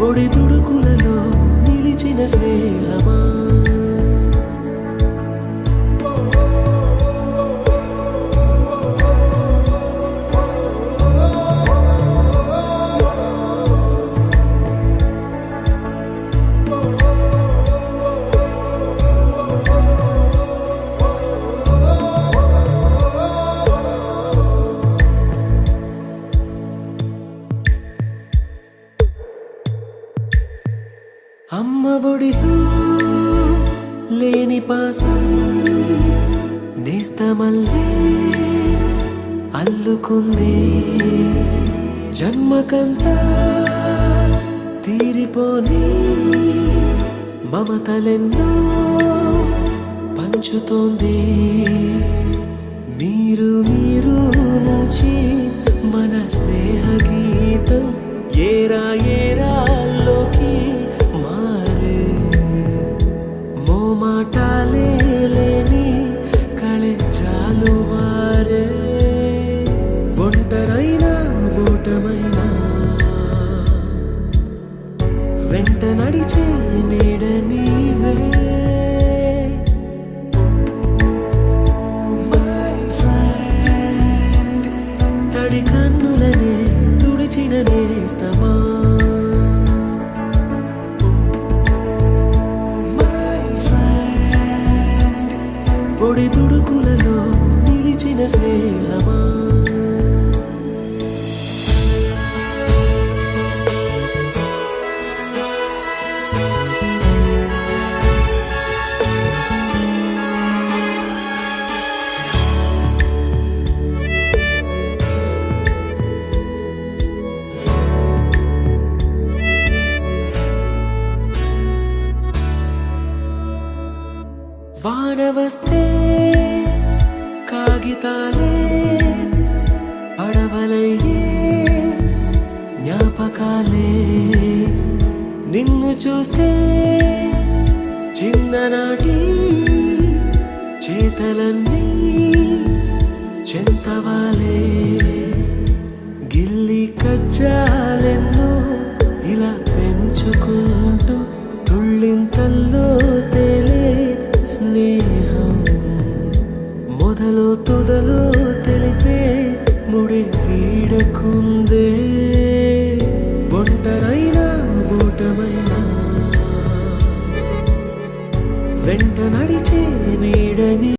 పొడి తుడుకులలో నిలిచిన స్నేహమా? అమ్మ ఒడిలో లేని పాసం నేస్తమల్లే అల్లుకుంది జన్మకంతా తీరిపోని మమతలెన్నో పంచుతోంది. మీరు మీరు నుంచి మన స్నేహ గీతం ఏరా కన్నులనే తుడిచిన నేస్తమా పొడి తుడుకులలో నిలిచిన స్నేహమా. వానవస్తే కాగితాలే పడవలయ్యే జ్ఞాపకాలే. నిన్ను చూస్తే చిన్ననాటి చేతలన్నీ చెంతవాలే. గిల్లి కజ్జాలెన్నో ఇలా పెంచుకుంటూ తుళ్ళింతల్లో నడిచే నీడని